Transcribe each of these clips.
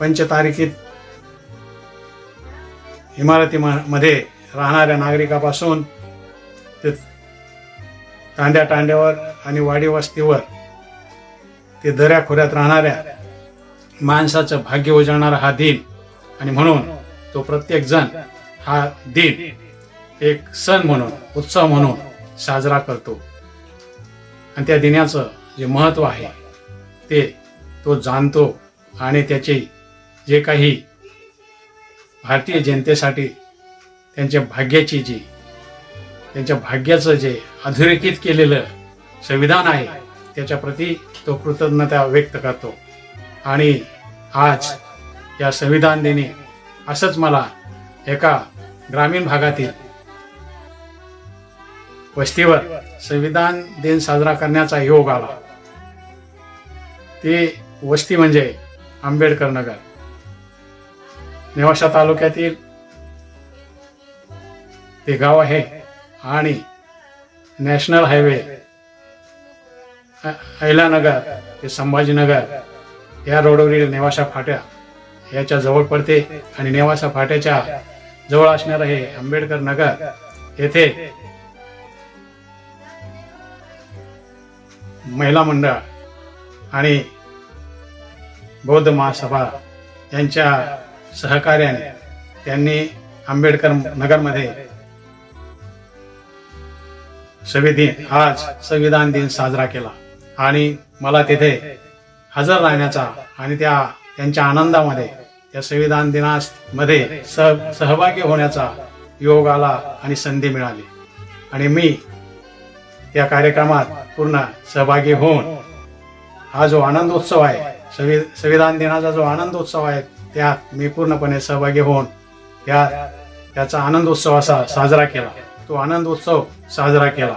पंचतारिकीत इमारतीमध्ये राहणाऱ्या नागरिकापासून ते तांड्या तांड्यावर आणि वाडी वस्तीवर ते दऱ्या खोऱ्यात राहणाऱ्या माणसाचं भाग्य उजळणारा हा दिन. आणि म्हणून तो प्रत्येक जण हा दिन एक सण म्हणून उत्सव म्हणून साजरा करतो. आणि त्या दिनाचं जे महत्त्व आहे ते तो जाणतो आणि त्याचे जे काही भारतीय जनतेसाठी त्यांच्या भाग्याची जी त्यांच्या भाग्याचं जे अधोरेखित केलेलं संविधान आहे त्याच्या प्रती तो कृतज्ञता व्यक्त करतो. आणि आज या संविधान दिनी असंच मला एका ग्रामीण भागातील वस्तीवर संविधान दिन साजरा करण्याचा योग आला. ते वस्ती म्हणजे आंबेडकर नगर. नेवाशा तालुक्यातील ते गाव आहे आणि नॅशनल हायवे ऐलानगर ते संभाजीनगर या रोडवरील नेवाशा फाट्या याच्या जवळ पडते आणि नेवासा फाट्याच्या जवळ असणारं हे आंबेडकर नगर येथे महिला मंडळ आणि बौद्ध महासभा यांच्या सहकार्याने त्यांनी आंबेडकर नगरमध्ये संविधान आज संविधान दिन साजरा केला. आणि मला तिथे हजर राहण्याचा आणि त्या त्यांच्या आनंदामध्ये त्या संविधान दिनामध्ये सह सहभागी होण्याचा योग आला आणि संधी मिळाली. आणि मी या कार्यक्रमात पूर्ण सहभागी होऊन हा जो आनंद उत्सव आहे संविधान दिनाचा जो आनंद उत्सव आहे त्यात मी पूर्णपणे सहभागी होऊन त्या त्याचा आनंद उत्सव असा साजरा केला. तो आनंद उत्सव साजरा केला.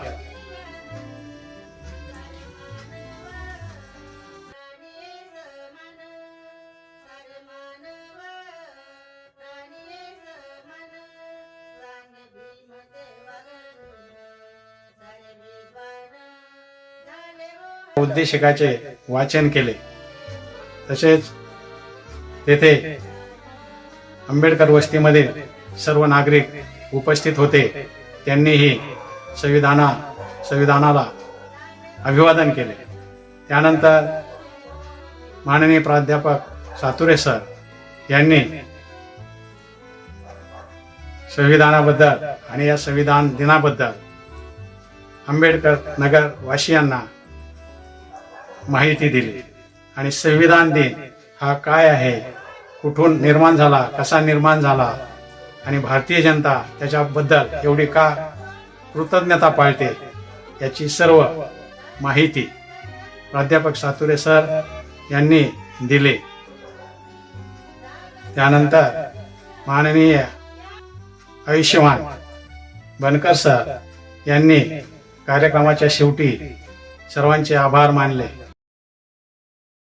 उद्देशिकाचे वाचन केले. तसेच तेथे आंबेडकर वस्तीमध्ये सर्व नागरिक उपस्थित होते. त्यांनीही संविधाना संविधानाला अभिवादन केले. त्यानंतर माननीय प्राध्यापक सातुरे सर यांनी संविधानाबद्दल आणि या संविधान दिनाबद्दल आंबेडकर नगर वासियांना माहिती दिली आणि संविधान दिन हा काय आहे? कुठून निर्माण झाला? कसा निर्माण झाला? आणि भारतीय जनता त्याच्याबद्दल एवढी का कृतज्ञता पाळते? याची सर्व माहिती प्राध्यापक सातुरे सर यांनी दिले. त्यानंतर माननीय आयुष्यमान बनकर सर यांनी कार्यक्रमाच्या शेवटी सर्वांचे आभार मानले.